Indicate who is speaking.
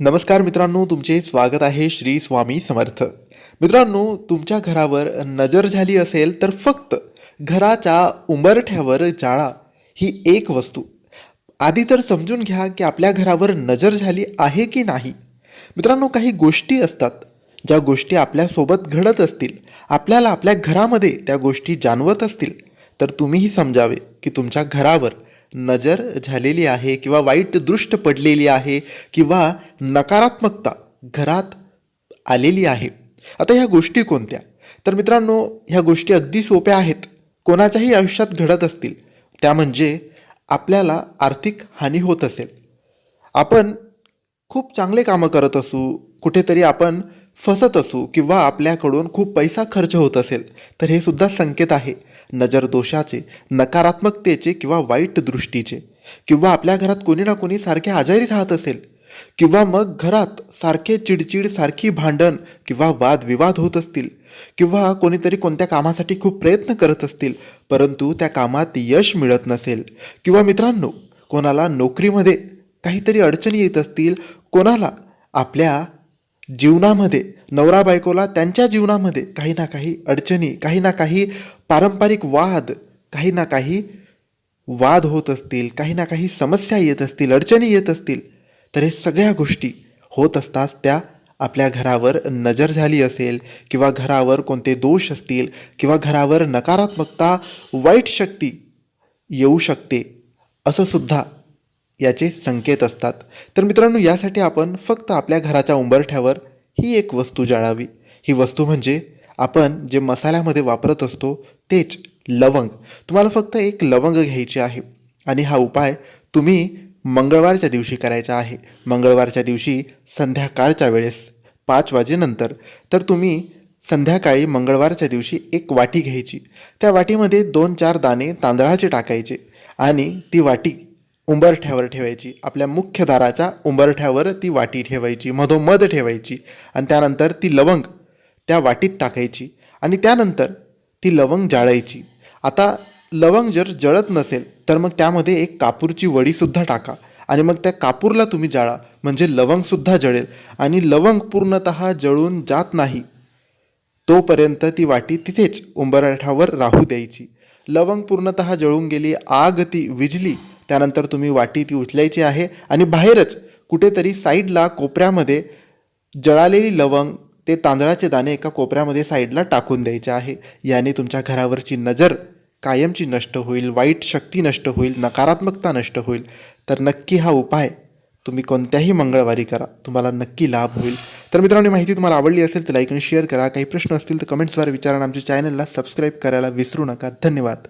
Speaker 1: नमस्कार मित्रांनो तुमचे स्वागत आहे श्री स्वामी समर्थ. मित्रांनो तुमच्या घरावर नजर झाली असेल तर फक्त घराच्या उंबरठ्यावर जाळा ही एक वस्तू. आधी तर समजून घ्या की आपल्या घरावर नजर झाली आहे की नाही. मित्रांनो काही गोष्टी असतात ज्या गोष्टी आपल्यासोबत घडत असतील. आपल्याला आपल्या घरामध्ये त्या गोष्टी जाणवत असतील. तर तुम्हीही समजावे की तुमच्या घरावर नजर झालेली आहे किंवा वाईट दृष्ट पडलेली आहे किंवा नकारात्मकता घरात आलेली आहे. आता ह्या गोष्टी कोणत्या? तर मित्रांनो ह्या गोष्टी अगदी सोप्या आहेत. कोणाच्याही आयुष्यात घडत असतील. त्या म्हणजे आपल्याला आर्थिक हानी होत असेल. आपण खूप चांगले कामं करत असू कुठेतरी आपण फसत असू किंवा आपल्याकडून खूप पैसा खर्च होत असेल तर हे सुद्धा संकेत आहे. नजर दोषाचे नकारात्मकतेचे किंवा वाईट दृष्टीचे किंवा आपल्या घरात कोणी ना कोणी सारखे आजारी राहत असेल किंवा मग घरात सारखे चिडचिड सारखी भांडण किंवा वादविवाद होत असतील किंवा कोणीतरी कोणत्या कामासाठी खूप प्रयत्न करत असतील परंतु त्या कामात यश मिळत नसेल किंवा मित्रांनो कोणाला नोकरीमध्ये काहीतरी अडचणी येत असतील कोणाला आपल्या जीवनामध्ये नवरा बायकोला त्यांच्या जीवनामध्ये काही ना काही अडचणी काही ना काही पारंपरिक वाद काही ना काही वाद होत असतील काही ना काही समस्या येत असतील अडचणी येत असतील तर हे सगळ्या गोष्टी होत असतात त्या आपल्या घरावर नजर झाली असेल किंवा घरावर कोणते दोष असतील किंवा घरावर नकारात्मकता वाईट शक्ती येऊ शकते असं सुद्धा याचे संकेत असतात. तर मित्रांनो यासाठी आपण फक्त आपल्या घराच्या उंबरठ्यावर ही एक वस्तू जाळावी. ही वस्तू म्हणजे आपण जे मसाल्यामध्ये वापरत असतो तेच लवंग. तुम्हाला फक्त एक लवंग घ्यायची आहे. आणि हा उपाय तुम्ही मंगळवारच्या दिवशी करायचा आहे. मंगळवारच्या दिवशी संध्याकाळच्या वेळेस पाच वाजेनंतर. तर तुम्ही संध्याकाळी मंगळवारच्या दिवशी एक वाटी घ्यायची. त्या वाटीमध्ये दोन चार दाणे तांदळाचे टाकायचे आणि ती वाटी उंबरठ्यावर ठेवायची. आपल्या मुख्य दाराच्या उंबरठ्यावर ती वाटी ठेवायची मधोमध ठेवायची आणि त्यानंतर ती लवंग त्या वाटीत टाकायची आणि त्यानंतर ती लवंग जाळायची. आता लवंग जर जळत नसेल तर मग त्यामध्ये एक कापूरची वडीसुद्धा टाका आणि मग त्या कापूरला तुम्ही जाळा. म्हणजे लवंगसुद्धा जळेल आणि लवंग पूर्णतः जळून जात नाही तोपर्यंत ती वाटी तिथेच उंबरठ्यावर राहू द्यायची. लवंग पूर्णतः जळून गेली आग ती विजली त्यानंतर तुम्ही वाटी ती उचलायची आहे आणि बाहेरच कुठेतरी साईडला कोपऱ्यामध्ये जळालेली लवंग ते तांदळाचे दाणे एका कोपऱ्यामध्ये साईडला टाकून द्यायचे आहे. याने तुमच्या घरावरची नजर कायमची नष्ट होईल वाईट शक्ती नष्ट होईल नकारात्मकता नष्ट होईल. तर नक्की हा उपाय तुम्ही कोणत्याही मंगळवारी करा. तुम्हाला नक्की लाभ होईल. तर मित्रांनो माहिती तुम्हाला आवडली असेल तर लाईक आणि शेअर करा. काही प्रश्न असतील तर कमेंट्सद्वारे विचारा आमच्या चॅनलला सबस्क्राईब करायला विसरू नका. धन्यवाद.